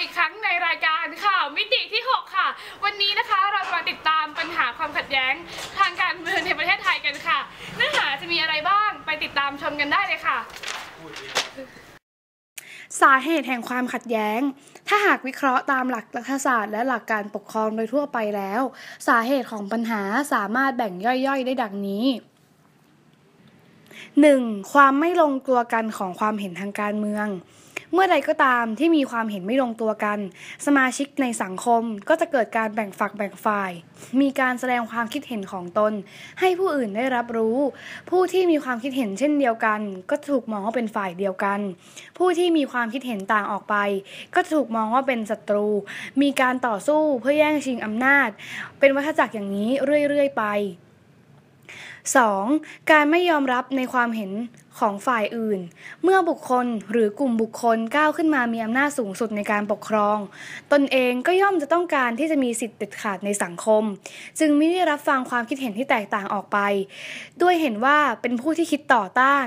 อีกครั้งในรายการข่าวมิติที่ 6 ค่ะ วันนี้นะคะเราจะมาติดตามปัญหาความขัดแย้งทางการเมืองในประเทศไทยกันค่ะ เนื้อหาจะมีอะไรบ้างไปติดตามชมกันได้เลยค่ะ สาเหตุแห่งความขัดแย้ง ถ้าหากวิเคราะห์ตามหลักรัฐศาสตร์และหลักการปกครองโดยทั่วไปแล้ว สาเหตุของปัญหาสามารถแบ่งย่อยๆ ได้ดังนี้ 1. ความไม่ลงตัวกันของความเห็นทางการเมือง เมื่อใดก็ตามที่มีความเห็นไม่ลงตัวกัน สมาชิกในสังคมก็จะเกิดการแบ่งฝักแบ่งฝ่าย มีการแสดงความคิดเห็นของตน ให้ผู้อื่นได้รับรู้ ผู้ที่มีความคิดเห็นเช่นเดียวกัน ก็ถูกมองว่าเป็นฝ่ายเดียวกัน ผู้ที่มีความคิดเห็นต่างออกไป ก็ถูกมองว่าเป็นศัตรู มีการต่อสู้เพื่อแย่งชิงอำนาจ เป็นวัฏจักรอย่างนี้เรื่อยๆ ไป 2. การไม่ยอมรับในความเห็นของฝ่ายอื่น เมื่อบุคคลหรือกลุ่มบุคคลก้าวขึ้นมามีอำนาจสูงสุดในการปกครอง ตนเองก็ย่อมจะต้องการที่จะมีสิทธิเด็ดขาดในสังคม จึงไม่ได้รับฟังความคิดเห็นที่แตกต่างออกไป ด้วยเห็นว่าเป็นผู้ที่คิดต่อต้าน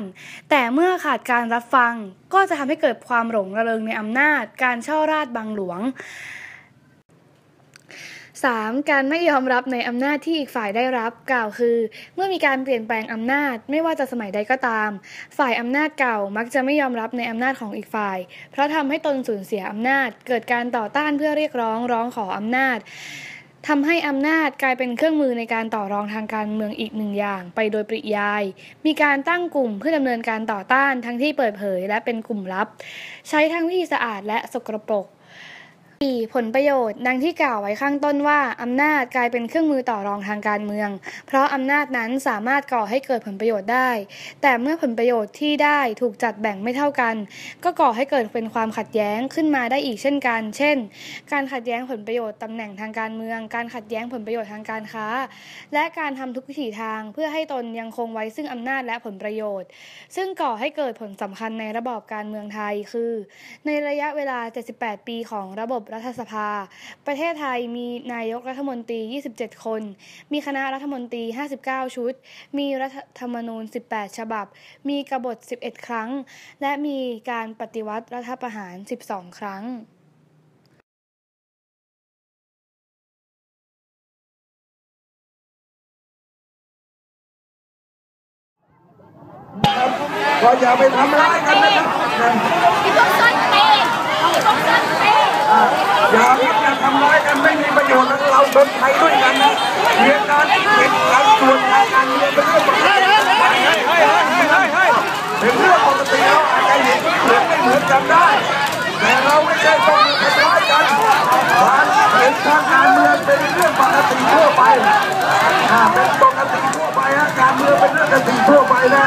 แต่เมื่อขาดการรับฟังก็จะทำให้เกิดความหลงระเริงในอำนาจ การช่อราดบังหลวง 3. การไม่ยอมรับในอำนาจที่อีกฝ่ายได้รับ กล่าวคือ เมื่อมีการเปลี่ยนแปลงอำนาจไม่ว่าจะสมัยใดก็ตาม ฝ่ายอำนาจเก่ามักจะไม่ยอมรับในอำนาจของอีกฝ่าย เพราะทำให้ตนสูญเสียอำนาจ เกิดการต่อต้านเพื่อเรียกร้องร้องขออำนาจทำให้อำนาจกลายเป็นเครื่องมือในการต่อรองทางการเมืองอีกหนึ่งอย่าง ไปโดยปริยาย มีการตั้งกลุ่มเพื่อดำเนินการต่อต้านทั้งที่เปิดเผยและเป็นกลุ่มลับ ใช้ทั้งวิธีสะอาดและสกรปรก 4. ผลประโยชน์ ดังที่กล่าวไว้ข้างต้นว่า อำนาจกลายเป็นเครื่องมือต่อรองทางการเมือง เพราะอำนาจนั้นสามารถก่อให้เกิดผลประโยชน์ได้ แต่เมื่อผลประโยชน์ที่ได้ถูกจัดแบ่งไม่เท่ากัน ก็ก่อให้เกิดเป็นความขัดแย้งขึ้นมาได้อีกเช่นกัน เช่น การขัดแย้งผลประโยชน์ตำแหน่งทางการเมือง การขัดแย้งผลประโยชน์ทางการค้า และการทำทุกวิถีทางเพื่อให้ตนยังคงไว้ซึ่งอำนาจและผลประโยชน์ ซึ่งก่อให้เกิดผลสำคัญในระบอบการเมืองไทย คือ ในระยะเวลา 78 ปีของระบบรัฐสภา ประเทศไทยมีนายกรัฐมนตรี 27 คน มีคณะรัฐมนตรี 59 ชุด มีรัฐธรรมนูญ 18 ฉบับ มีกบฏ 11 ครั้ง และมีการปฏิวัติรัฐประหาร 12 ครั้งก็อย่าไปทำร้ายกันนะครับนะ ไอ้พวกซ่อนเต้ไอ้พวกซ่อนเต้ อ่า อย่าครับอย่าทำร้ายกันไม่มีประโยชน์นะเราคนไทยด้วยกันนะเรื่องการเก็บการส่วนทางการเมืองเป็นเรื่องปกติเป็นเรื่องปกติเราอาจจะเห็นเหมือนไม่เหมือนกันได้ แต่เราไม่ใช่ต้องมาทำร้ายกันการเห็นทางการเมืองเป็นเรื่องปกติทั่วไปอ่าเป็นปกติทั่วไปฮะการเมืองเป็นเรื่องปกติทั่วไปนะ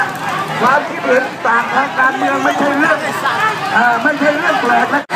ความคิดเห็นต่างทางการเมืองไม่ใช่เรื่องไม่ใช่เรื่องแปลกนะ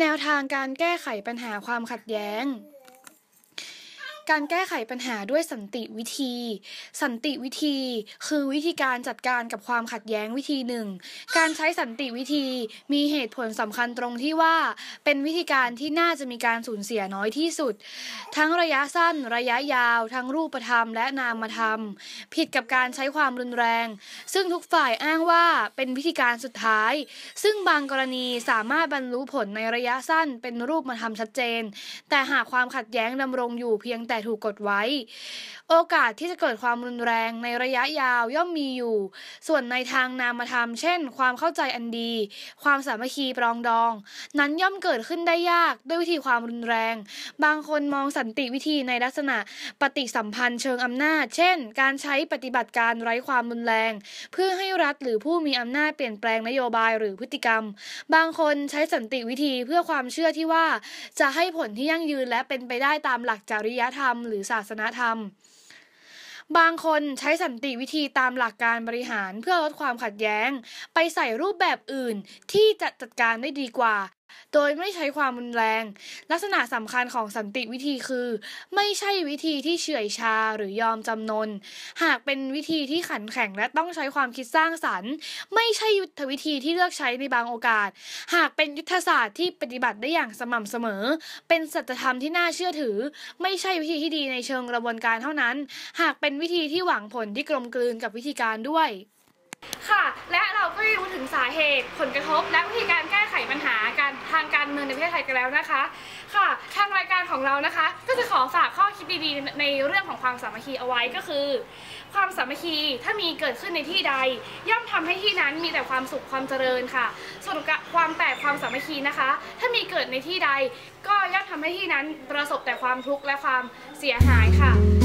แนวทางการแก้ไขปัญหาความขัดแย้ง การแก้ไขปัญหาด้วยสันติวิธี สันติวิธี คือวิธีการจัดการกับความขัดแย้งวิธีหนึ่ง การใช้สันติวิธีมีเหตุผลสำคัญตรงที่ว่า เป็นวิธีการที่น่าจะมีการสูญเสียน้อยที่สุด ทั้งระยะสั้น ระยะยาว ทั้งรูปธรรมและนามธรรม ผิดกับการใช้ความรุนแรง ซึ่งทุกฝ่ายอ้างว่าเป็นวิธีการสุดท้าย ซึ่งบางกรณีสามารถบรรลุผลในระยะสั้นเป็นรูปธรรมชัดเจน แต่หากความขัดแย้งดำรงอยู่เพียงแต่ถูกกดไว้ โอกาสที่จะเกิดความรุนแรงในระยะยาวย่อมมีอยู่ ส่วนในทางนามธรรม เช่น ความเข้าใจอันดี ความสามัคคีปรองดอง นั้นย่อมเกิดขึ้นได้ยากด้วยวิธีความรุนแรง บางคนมองสันติวิธีในลักษณะปฏิสัมพันธ์เชิงอำนาจ เช่น การใช้ปฏิบัติการไร้ความรุนแรง เพื่อให้รัฐหรือผู้มีอำนาจเปลี่ยนแปลงนโยบายหรือพฤติกรรม บางคนใช้สันติวิธีเพื่อความเชื่อที่ว่า จะให้ผลที่ยั่งยืนและเป็นไปได้ตามหลักจริยธรรมหรือศาสนธรรม บางคนใช้สันติวิธีตามหลักการบริหารเพื่อลดความขัดแย้ง ไปใส่รูปแบบอื่นที่จะจัดการได้ดีกว่า โดยไม่ใช้ความรุนแรง ลักษณะสำคัญของสันติวิธีคือ ไม่ใช่วิธีที่เฉื่อยชาหรือยอมจำนน หากเป็นวิธีที่ขันแข็งและต้องใช้ความคิดสร้างสรรค์ ไม่ใช่ยุทธวิธีที่เลือกใช้ในบางโอกาส หากเป็นยุทธศาสตร์ที่ปฏิบัติได้อย่างสม่ำเสมอ เป็นสัจธรรมที่น่าเชื่อถือ ไม่ใช่วิธีที่ดีในเชิงกระบวนการเท่านั้น หากเป็นวิธีที่หวังผลที่กลมกลืนกับวิธีการด้วย ค่ะ และเราก็ได้รู้ถึงสาเหตุ ผลกระทบ และวิธีการแก้ไขปัญหาการทางการเมืองในประเทศไทยกันแล้วนะคะ ค่ะ ทางรายการของเรานะคะ ก็จะขอฝากข้อคิดดีๆในเรื่องของความสามัคคีเอาไว้ก็คือ ความสามัคคีถ้ามีเกิดขึ้นในที่ใด ย่อมทำให้ที่นั้นมีแต่ความสุขความเจริญค่ะ ส่วนความแตกความสามัคคีนะคะ ถ้ามีเกิดในที่ใด ก็ย่อมทำให้ที่นั้นประสบแต่ความทุกข์และความเสียหายค่ะ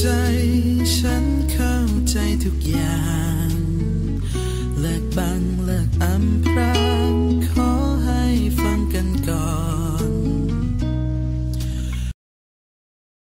ใจ ฉันเข้าใจทุกอย่าง เลิกบังเลิกอำพราง